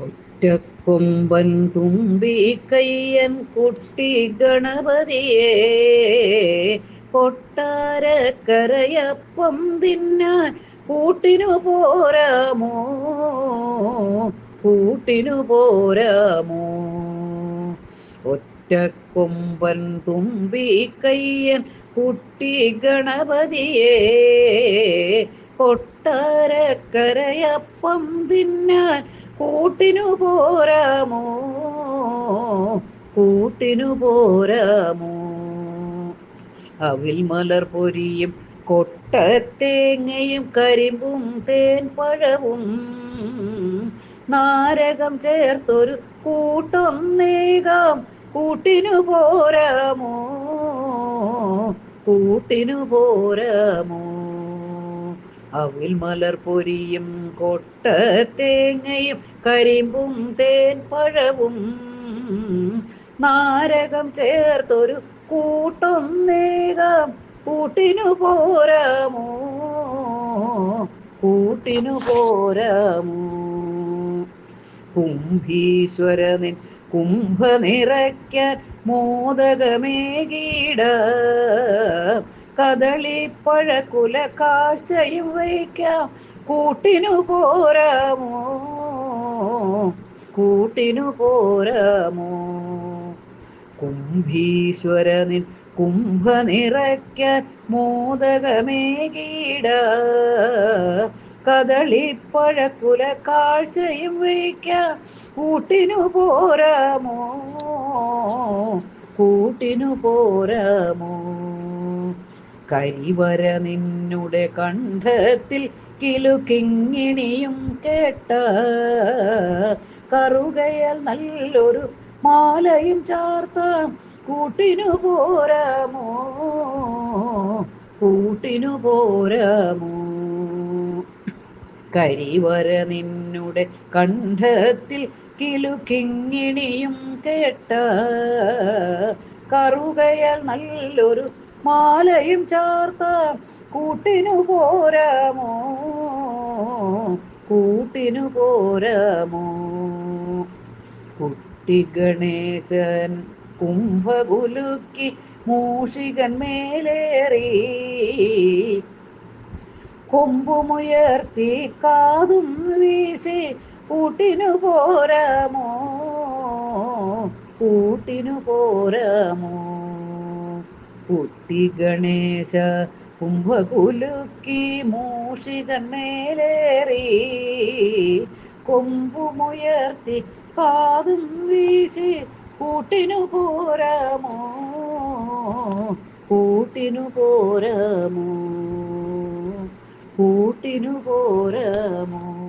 ഒറ്റക്കൊമ്പൻ തുമ്പി കയ്യൻ കുട്ടി ഗണപതിയെ കൊട്ടാരക്കരയപ്പം തിന്നാൻ കൂട്ടിനു പോരാമോ? കൂട്ടിനു പോരാമോ? ഒറ്റക്കൊമ്പൻ തുമ്പി കയ്യൻ കുട്ടി ഗണപതിയെ കൊട്ടാരക്കരയപ്പം തിന്നാൻ കൂട്ടിനു പോരാമോ? കൂട്ടിനു പോരാമോ? അവിൽ മലർ പൊരിയും കൊട്ടത്തേങ്ങയും കരിമ്പും തേൻ പഴവും നാരകം ചേർത്തൊരു കൂട്ടം നേകാം കൂട്ടിനു പോരാമോ? കൂട്ടിനു പോരാമോ? അവിൽ മലർ പൊരിയും കൊട്ട തേങ്ങയും കരിമ്പും തേൻ പഴവും നാരകം ചേർത്തൊരു കൂട്ടൊന്നേകാം കൂട്ടിനു പോരാമോ? കൂട്ടിനു പോരാമോ? കുംഭീശ്വരനിൻ കുംഭ നിറയ്ക്കാൻ മോദകമേകീട കദളിപ്പഴക്കുല കാഴ്ചയും വയ്ക്കാം കൂട്ടിനു പോരാമോ? കൂട്ടിനു പോരാമോ? കുംഭീശ്വരനിൻ കുംഭ നിറയ്ക്കാൻ മോദകമേകീട. കദളിപ്പഴക്കുല കാഴ്ചയും വയ്ക്കാം കൂട്ടിനു പോരാമോ? കൂട്ടിനു പോരാമോ? കരിവര നിന്നുടെ കണ്ഠത്തിൽ കിലുകിങ്ങിണിയും കേട്ട കറുകയൽ നല്ലൊരു മാലയും ചാർത്താം കൂട്ടിനു പോരാമോ? കൂട്ടിനു പോരാമോ? കരിവര നിന്നുടെ കണ്ഠത്തിൽ കിലുകിങ്ങിണിയും കേട്ട കറുകയൽ നല്ലൊരു മാലയും ചേർത്ത് കൂട്ടിനു പോരമോ? കൂട്ടിനു പോരാമോ? കുട്ടി ഗണേശൻ കുംഭകുലുക്കി മൂഷികൻ മേലേറി. കൊമ്പുമുയർത്തി കാതും വീശി കൂട്ടിനു പോരാമോ? കൂട്ടിനു പോരാമോ? കുട്ടി ഗണേശ കുംഭകുലുക്കി മൂഷികൻ മേലേറി. കൊമ്പുമുയർത്തി കാതും വീശി കൂട്ടിനു പോരാമോ? കൂട്ടിനു പോരാമോ? കൂട്ടിനു പോരാമോ?